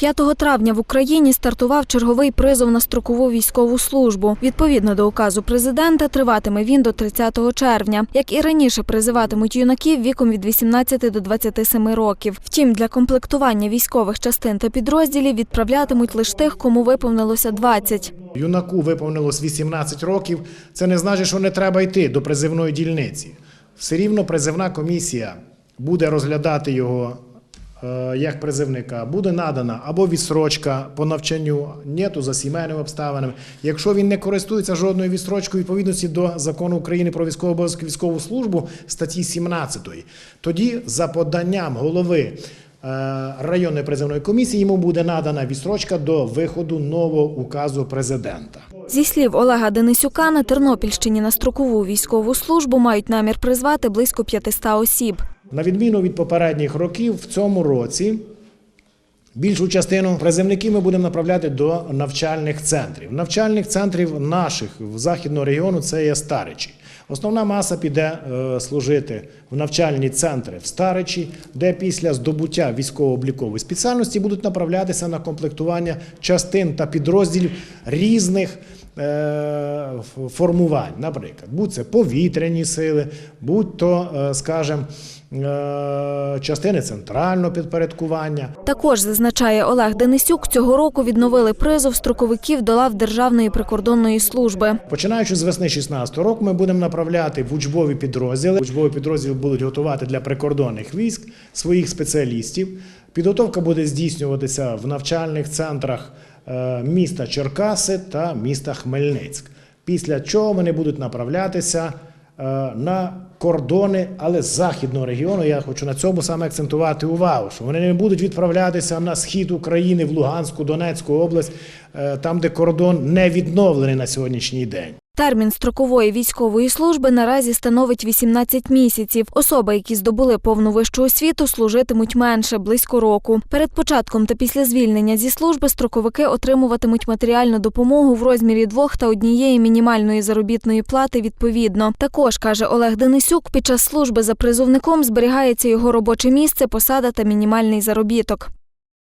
5 травня в Україні стартував черговий призов на строкову військову службу. Відповідно до указу президента, триватиме він до 30 червня. Як і раніше, призиватимуть юнаків віком від 18 до 27 років. Втім, для комплектування військових частин та підрозділів відправлятимуть лише тих, кому виповнилося 20. Юнаку виповнилось 18 років. Це не значить, що не треба йти до призивної дільниці. Все рівно призивна комісія буде розглядати його як призивника. Буде надана або відстрочка по навчанню, нету за сімейними обставинами. Якщо він не користується жодною відстрочкою відповідності до закону України про військову обов'язки військову службу статті 17, тоді за поданням голови е, районної призивної комісії йому буде надана відстрочка до виходу нового указу президента. Зі слів Олега Денисюка, на Тернопільщині на строкову військову службу мають намір призвати близько 500 осіб. На відміну від попередніх років, в цьому році більшу частину призивників ми будемо направляти до навчальних центрів. Навчальних центрів наших в західного регіону це є Старичі. Основна маса піде е, служити в навчальні центри в Старичі, де після здобуття військово-облікової спеціальності будуть направлятися на комплектування частин та підрозділів різних е, формувань. Наприклад, будь це повітряні сили, будь то, е, скажімо, частини центрального підпорядкування. Також зазначає Олег Денисюк, цього року відновили призов строковиків до лав Державної прикордонної служби. Починаючи з весни 16 року, ми будемо направляти в учбові підрозділи. Учбові підрозділи будуть готувати для прикордонних військ своїх спеціалістів. Підготовка буде здійснюватися в навчальних центрах е, міста Черкаси та міста Хмельницьк. Після чого вони будуть направлятися е, на кордони, але західного регіону. Я хочу на цьому саме акцентувати увагу, що вони не будуть відправлятися на схід України, в Луганську, Донецьку область, е, там, де кордон не відновлений на сьогоднішній день. Термін строкової військової служби наразі становить 18 місяців. Особи, які здобули повну вищу освіту, служитимуть менше близько року. Перед початком та після звільнення зі служби строковики отримуватимуть матеріальну допомогу в розмірі двох та однієї мінімальної заробітної плати відповідно. Також каже Олег Денисюк, під час служби за призовником зберігається його робоче місце, посада та мінімальний заробіток.